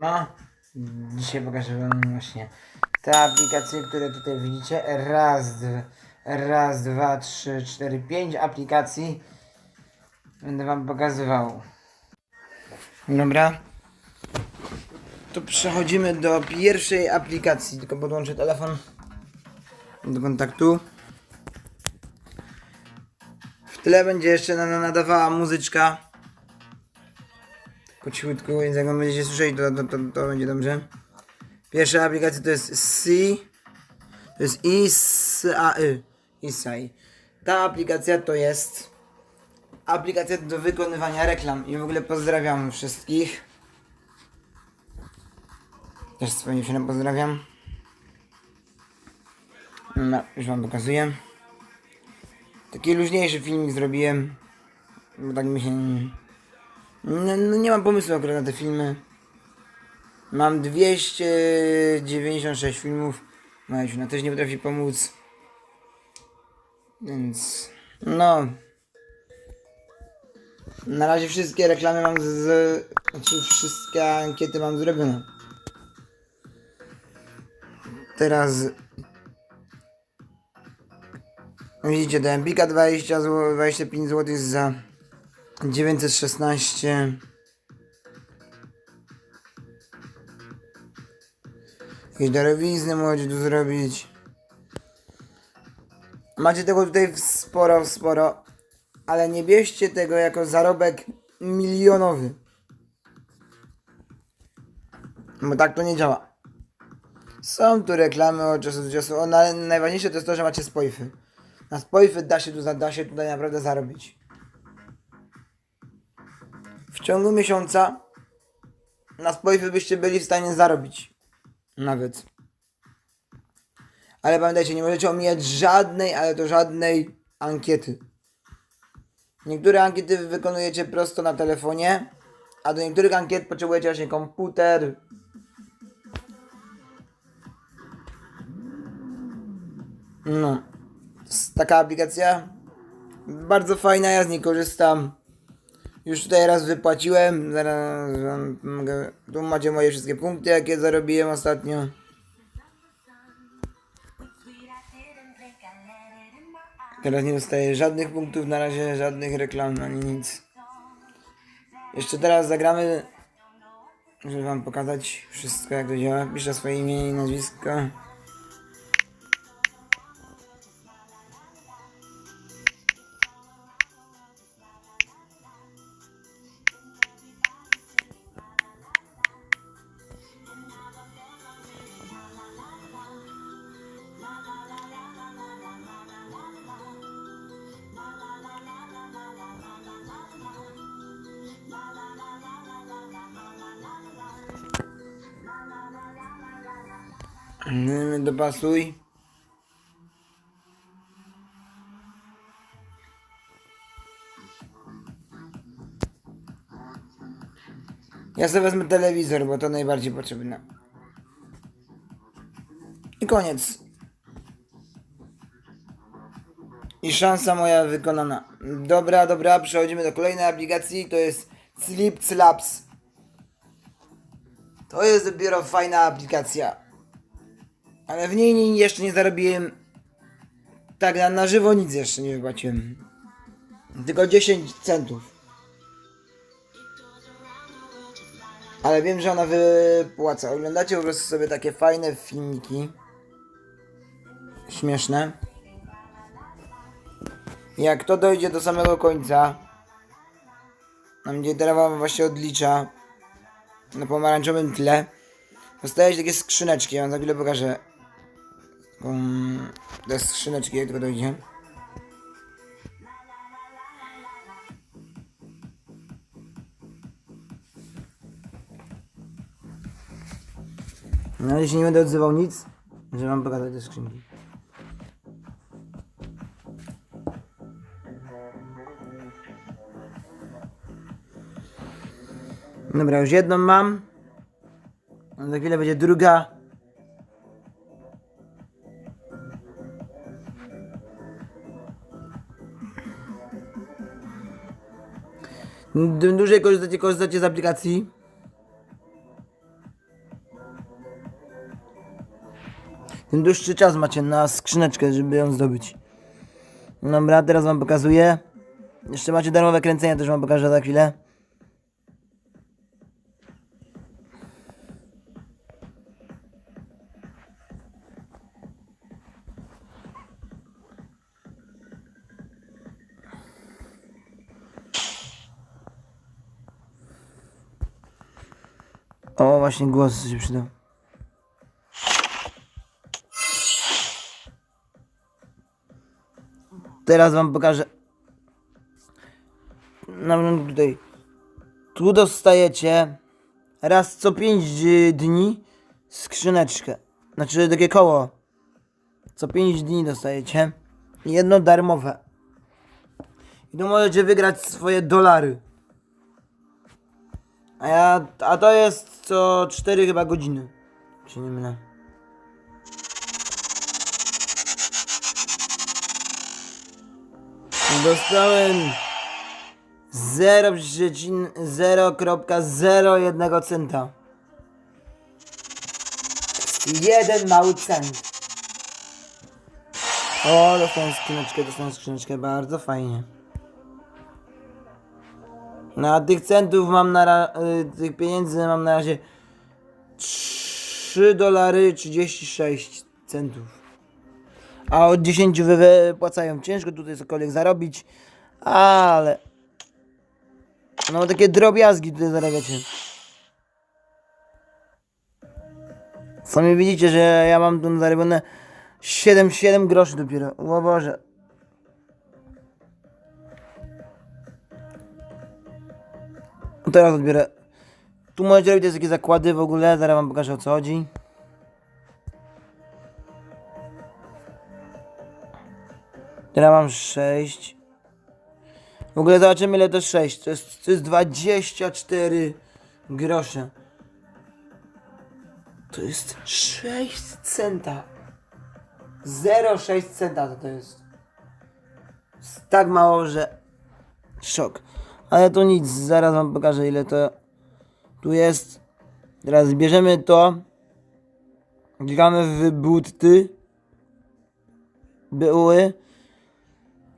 No, dzisiaj pokażę wam właśnie te aplikacje, które tutaj widzicie. Raz, raz, dwa, trzy, cztery, pięć aplikacji. Będę wam pokazywał. Dobra. To przechodzimy do pierwszej aplikacji. Tylko podłączę telefon do kontaktu. W tle będzie jeszcze na- na- nadawała muzyczka po cichutku, więc jak wam będziecie słyszeli, to, to, to, to będzie dobrze. Pierwsza aplikacja to jest C, to jest ISAY, ISAI. Ta aplikacja to jest aplikacja do wykonywania reklam i w ogóle pozdrawiam wszystkich. Też swoim się pozdrawiam. No, już wam pokazuję. Taki luźniejszy filmik zrobiłem, bo tak mi się... No, no nie mam pomysłu akurat na te filmy. Mam 296 filmów. Majusiuna też nie potrafi pomóc. Więc... No... Na razie wszystkie reklamy mam z... z znaczy wszystkie ankiety mam zrobione. Teraz... Widzicie, do Empika 20 zł, 25 zł za 916 Jakieś darowizny możecie tu zrobić. Macie tego tutaj sporo, sporo. Ale nie bierzcie tego jako zarobek milionowy. Bo tak to nie działa. Są tu reklamy od czasu do czasu. O, na, najważniejsze to jest to, że macie spoify. Na spoify da się, tu, da się tutaj naprawdę zarobić. Ciągu miesiąca na spoify byście byli w stanie zarobić. Nawet. Ale pamiętajcie, nie możecie omijać żadnej, ale to żadnej ankiety. Niektóre ankiety wy wykonujecie prosto na telefonie, a do niektórych ankiet potrzebujecie właśnie komputer. No. Taka aplikacja. Bardzo fajna, ja z niej korzystam. Już tutaj raz wypłaciłem. Zaraz. Tu macie moje wszystkie punkty, jakie zarobiłem ostatnio. Teraz nie dostaję żadnych punktów, na razie żadnych reklam ani nic. Jeszcze teraz zagramy, żeby wam pokazać wszystko jak to działa. Piszę swoje imię i nazwisko. Dopasuj. Ja sobie wezmę telewizor, bo to najbardziej potrzebne. I koniec. I szansa moja wykonana. Dobra, dobra, przechodzimy do kolejnej aplikacji. To jest Sleep Labs. To jest dopiero fajna aplikacja. Ale w niej nie- jeszcze nie zarobiłem. Tak, na, na żywo nic jeszcze nie wypłaciłem. Tylko 10 centów. Ale wiem, że ona wypłaca. Oglądacie po prostu sobie takie fajne filmiki. Śmieszne. Jak to dojdzie do samego końca, nam gdzie teraz wam właśnie odlicza na pomarańczowym tle, dostajesz takie skrzyneczki. Ja wam za chwilę pokażę. Um, te skrzyneczki, tylko dojdzie. No ale się nie będę odzywał nic, że mam pokazać te skrzynki. Dobra, już jedną mam. A Za chwilę będzie druga. Dłużej korzystacie, korzystacie z aplikacji? Tym dłuższy czas macie na skrzyneczkę, żeby ją zdobyć. Dobra, teraz wam pokazuję. Jeszcze macie darmowe kręcenia, też wam pokażę za chwilę. Właśnie głos się przydał. Teraz wam pokażę. Na początku tutaj. Tu dostajecie raz co 5 dni skrzyneczkę. Znaczy takie koło. Co 5 dni dostajecie. Jedno darmowe. I tu możecie wygrać swoje dolary. A ja, a to jest co 4 chyba godziny. Czy nie mylę. Dostałem 0,01 centa. Jeden mały cent. O, dostałem skrzyneczkę, dostałem skrzyneczkę, bardzo fajnie. No a tych centów mam na y, tych pieniędzy mam na razie 3 dolary 36 centów. A od 10 wy- wypłacają ciężko tutaj cokolwiek zarobić, ale no takie drobiazgi tutaj zarabiacie. Sami widzicie, że ja mam tu zarobione 7, 7 groszy dopiero. O Boże. Teraz odbiorę. Tu możecie robić takie zakłady w ogóle, zaraz wam pokażę o co chodzi. Teraz mam 6. W ogóle zobaczymy ile to 6. To jest, to jest 24 grosze. To jest 6 centa. 0,6 centa to, to jest. jest. Tak mało, że szok. Ale to nic, zaraz wam pokażę ile to tu jest. Teraz bierzemy to. Klikamy w buty. Były.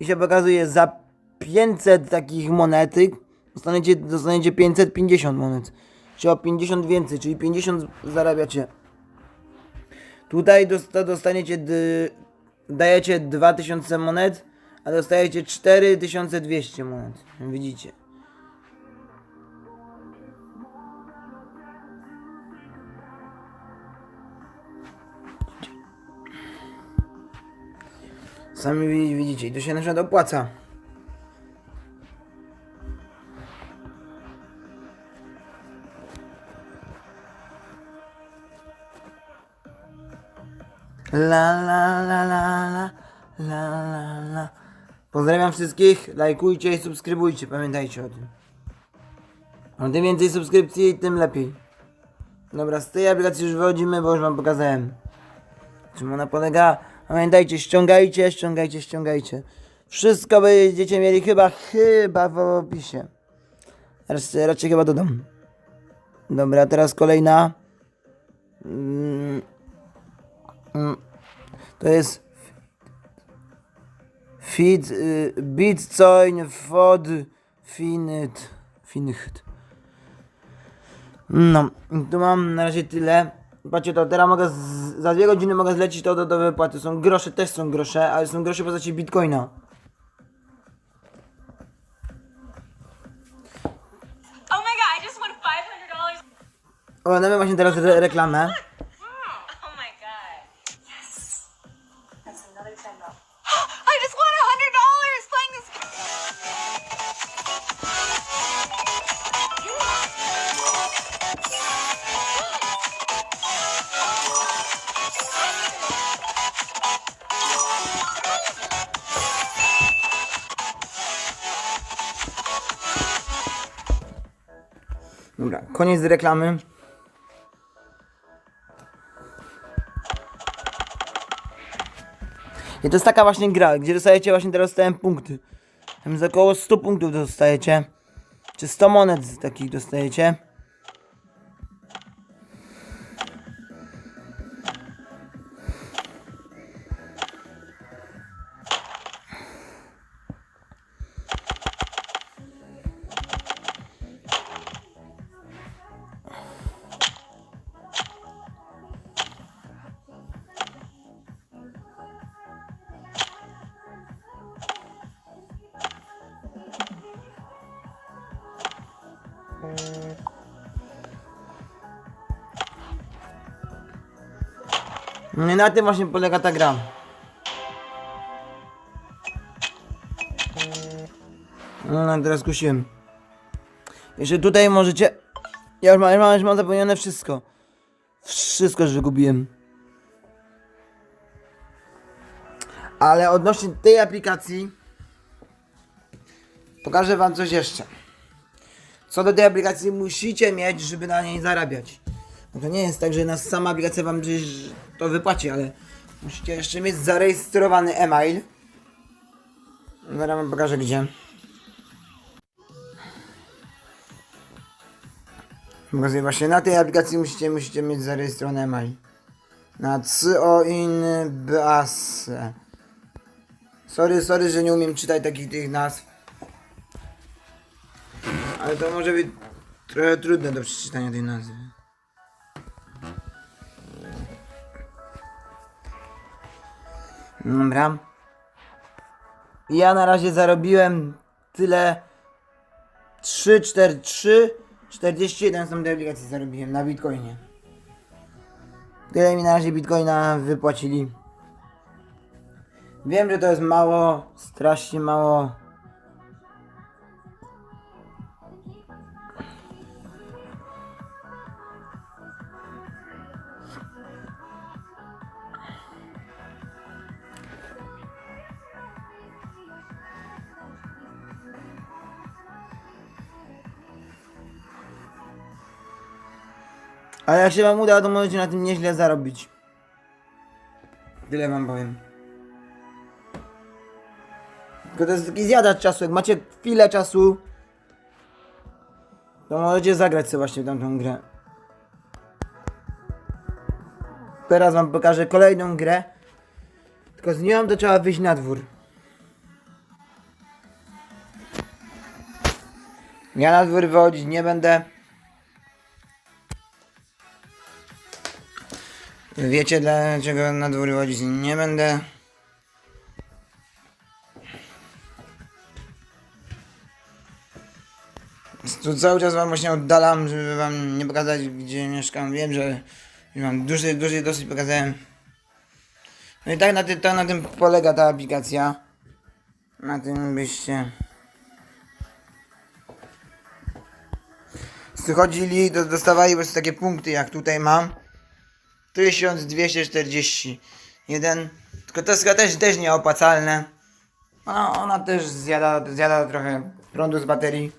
I się pokazuje za 500 takich monetyk. Dostaniecie, dostaniecie 550 monet. Czyli o 50 więcej, czyli 50 zarabiacie. Tutaj dosta, dostaniecie, dajecie 2000 monet, a dostajecie 4200 monet. Widzicie. Sami wi- widzicie, i to się na przykład opłaca. La la la la la la la la Pozdrawiam wszystkich, lajkujcie i subskrybujcie, pamiętajcie o tym. Im tym więcej subskrypcji, tym lepiej. Dobra, z tej aplikacji już wychodzimy, bo już wam pokazałem. Czym ona polega? Pamiętajcie, ściągajcie, ściągajcie, ściągajcie. Wszystko będziecie mieli chyba, chyba w opisie. Raczej, raczej chyba dodam. Dobra, teraz kolejna. Mm, mm, to jest Feed, y, Bitcoin, Fod, Finit, Finit. No, tu mam na razie tyle. Patrzcie to, teraz mogę, z, za dwie godziny mogę zlecić to do, do wypłaty. Są grosze, też są grosze, ale są grosze w postaci bitcoina. Oh my god, I just won $500. Oglądamy właśnie teraz re reklamę. Koniec reklamy. I to jest taka właśnie gra, gdzie dostajecie właśnie teraz dostałem punkty. Tam za około 100 punktów dostajecie. Czy 100 monet takich dostajecie. Na tym właśnie polega ta gra. No, no teraz kusiłem. Jeszcze tutaj możecie... Ja już mam, już mam, już mam zapełnione wszystko. Wszystko już wygubiłem. Ale odnośnie tej aplikacji pokażę wam coś jeszcze. Co do tej aplikacji musicie mieć, żeby na niej zarabiać. No to nie jest tak, że nas sama aplikacja wam to wypłaci, ale musicie jeszcze mieć zarejestrowany e-mail. Zaraz wam pokażę gdzie. Pokazuję właśnie na tej aplikacji musicie, musicie mieć zarejestrowany e-mail. Na COINBAS. Sorry, sorry, że nie umiem czytać takich tych nazw. Ale to może być trochę trudne do przeczytania tej nazwy. Dobra. Ja na razie zarobiłem tyle 3, 4, 3, 41 z tej aplikacji zarobiłem na bitcoinie. Tyle mi na razie bitcoina wypłacili. Wiem, że to jest mało, strasznie mało. Ale jak się wam uda, to możecie na tym nieźle zarobić. Tyle wam powiem. Tylko to jest taki zjadacz czasu. Jak macie chwilę czasu, to możecie zagrać sobie właśnie w tamtą grę. Teraz wam pokażę kolejną grę. Tylko z nią to trzeba wyjść na dwór. Ja na dwór wychodzić nie będę. Wiecie dlaczego na dwór wychodzić nie będę. Tu cały czas wam właśnie oddalam, żeby wam nie pokazać gdzie mieszkam. Wiem, że mam duży, duży dosyć pokazałem. No i tak na, ty, to, na tym polega ta aplikacja. Na tym byście chodzili, dostawali po prostu takie punkty jak tutaj mam. 1241. Tylko chyba też, też nieopłacalne. No, ona też zjada, zjada trochę prądu z baterii.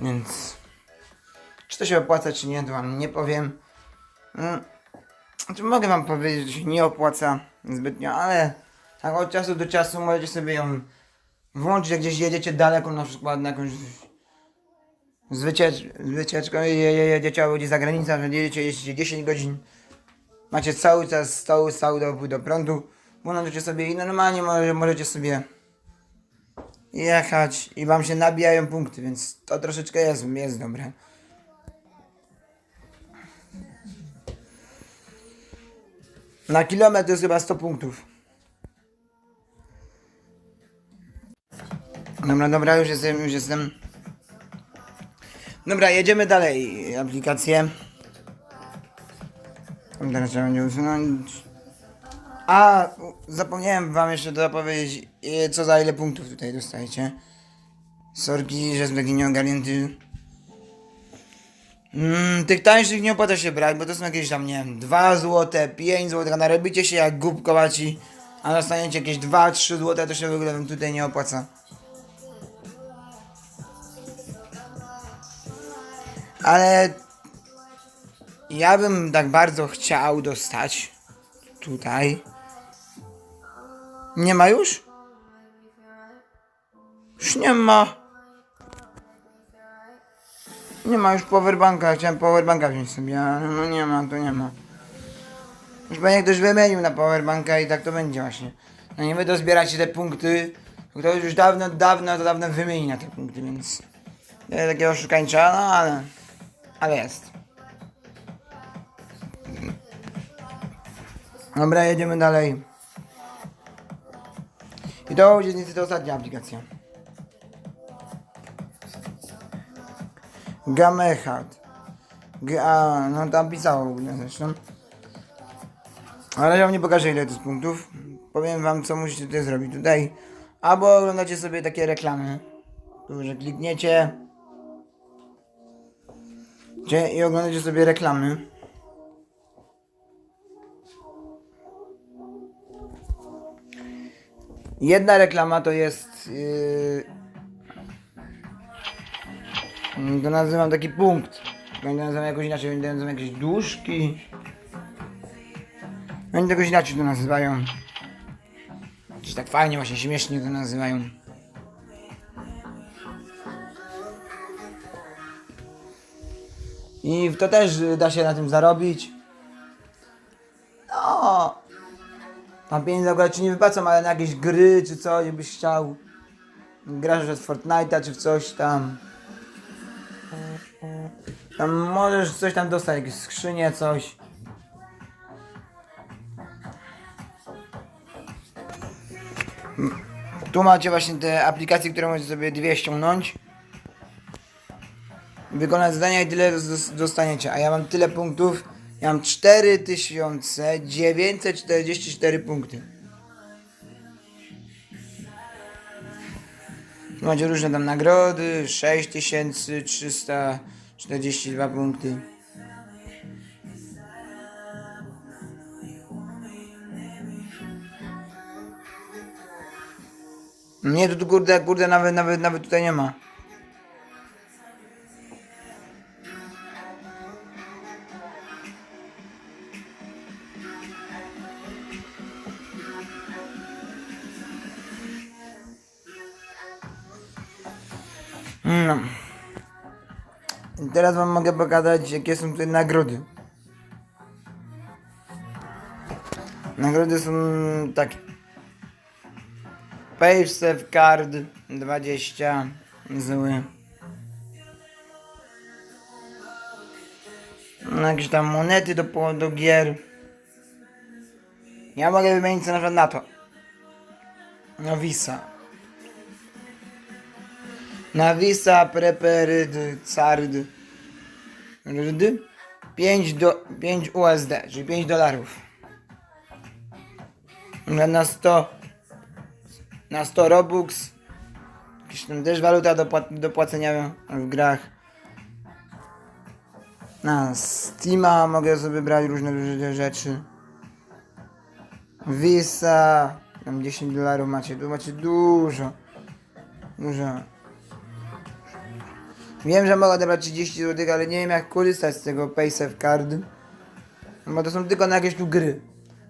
Więc czy to się opłaca, czy nie, to wam nie powiem. Mm, mogę wam powiedzieć, że nie opłaca zbytnio, ale tak od czasu do czasu możecie sobie ją włączyć, jak gdzieś jedziecie daleko, na przykład na jakąś z, wyciecz, z jedziecie albo gdzieś za granicą, że jedziecie, jeździcie 10 godzin, macie cały czas stołu, cały dopój do prądu, włączycie sobie i normalnie może, możecie sobie jechać i wam się nabijają punkty, więc to troszeczkę jest, jest dobre. Na kilometr jest chyba 100 punktów. Dobra, dobra, już jestem, już jestem. Dobra, jedziemy dalej. Aplikację. Teraz trzeba będzie usunąć. A, zapomniałem wam jeszcze dopowiedzieć, e, co za ile punktów tutaj dostajecie. Sorki, że jestem taki nieogarnięty. Mm, tych tańszych nie opłaca się brać, bo to są jakieś tam, nie wiem, 2 złote, 5 zł, narobicie się jak głupkowaci, a dostaniecie jakieś 2-3 złote, to się w ogóle tutaj nie opłaca. Ale ja bym tak bardzo chciał dostać tutaj. Nie ma już? Już nie ma. Nie ma już powerbanka, chciałem powerbanka wziąć sobie, ale no nie ma, to nie ma. Już pewnie ktoś wymienił na powerbanka i tak to będzie właśnie. No nie to zbieracie te punkty, to ktoś już dawno, dawno, dawno wymieni na te punkty, więc... Ja takiego oszukańcza, no ale... Ale jest. Dobra, jedziemy dalej. I to będzie niestety ostatnia aplikacja. Gamechat. Ga, no tam pisało zresztą. Ale ja wam nie pokażę ile to jest punktów. Powiem wam co musicie tutaj zrobić. Tutaj albo oglądacie sobie takie reklamy. Tu, że klikniecie. Gdzie, I oglądacie sobie reklamy. Jedna reklama to jest. Yy, to nazywam taki punkt. Będę nazywał jakoś inaczej, będę nazywał jakieś duszki. Oni jakoś inaczej to nazywają. Gdzieś tak fajnie, właśnie śmiesznie to nazywają. I to też y, da się na tym zarobić. No. Tam pieniądze akurat ci nie wypłacą, ale na jakieś gry czy coś, jakbyś chciał. Grasz w Fortnite'a czy w coś tam. Tam możesz coś tam dostać, jakieś skrzynie, coś. Tu macie właśnie te aplikacje, które możecie sobie dwie ściągnąć. Wykonać zadania i tyle dos- dostaniecie. A ja mam tyle punktów. Ja mam 4944 punkty. Macie różne tam nagrody. 6342 punkty. Nie, tu kurde, kurde, nawet, nawet, nawet tutaj nie ma. No. I teraz wam mogę pokazać, jakie są tutaj nagrody. Nagrody są takie. Page Save Card 20 zły. No, jakieś tam monety do, do gier. Ja mogę wymienić co na na to. Na Visa. Na Visa Prepared Card Rd 5, do, 5 USD, czyli 5 dolarów. Na na 100 na 100 Robux. Jakieś tam też waluta do, do płacenia w grach. Na Steama mogę sobie brać różne rzeczy. Visa. Tam 10 dolarów macie. Tu macie dużo. Dużo. Wiem, że mogę odebrać 30 zł, ale nie wiem jak korzystać z tego PaySafe Card. Bo to są tylko na jakieś tu gry.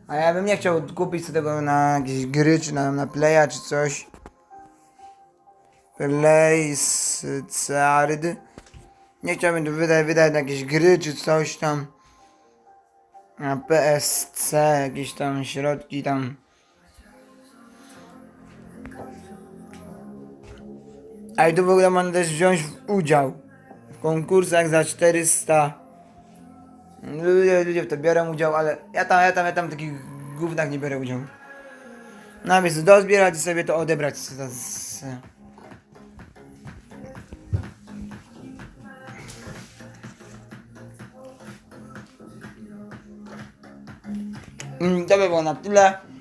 A ja bym nie chciał kupić tego na jakieś gry, czy na, na Playa, czy coś. Play Card. Nie chciałbym tu wydać, wydać na jakieś gry, czy coś tam. Na PSC, jakieś tam środki tam. A i tu w ogóle można też wziąć udział w konkursach za 400. Ludzie, ludzie w to biorą udział, ale ja tam, ja tam, ja tam w takich gównach nie biorę udziału. No więc dozbierać i sobie to odebrać. Mm, To by było na tyle.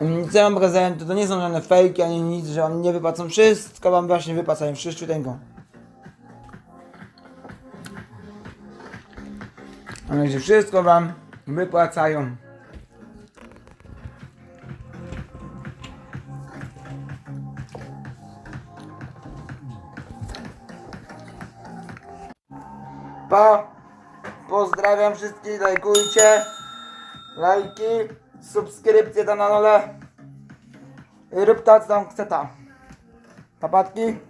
Co ja to, nie są żadne fejki ani nic, że wam nie wypłacą. Wszystko wam właśnie wypłacają, wszyściuteńko. Ale że wszystko wam wypłacają. Pa! Pozdrawiam wszystkich, lajkujcie. Lajki, subskrypcje tam na dole. I rób tak, co tam chce ta. Papatki.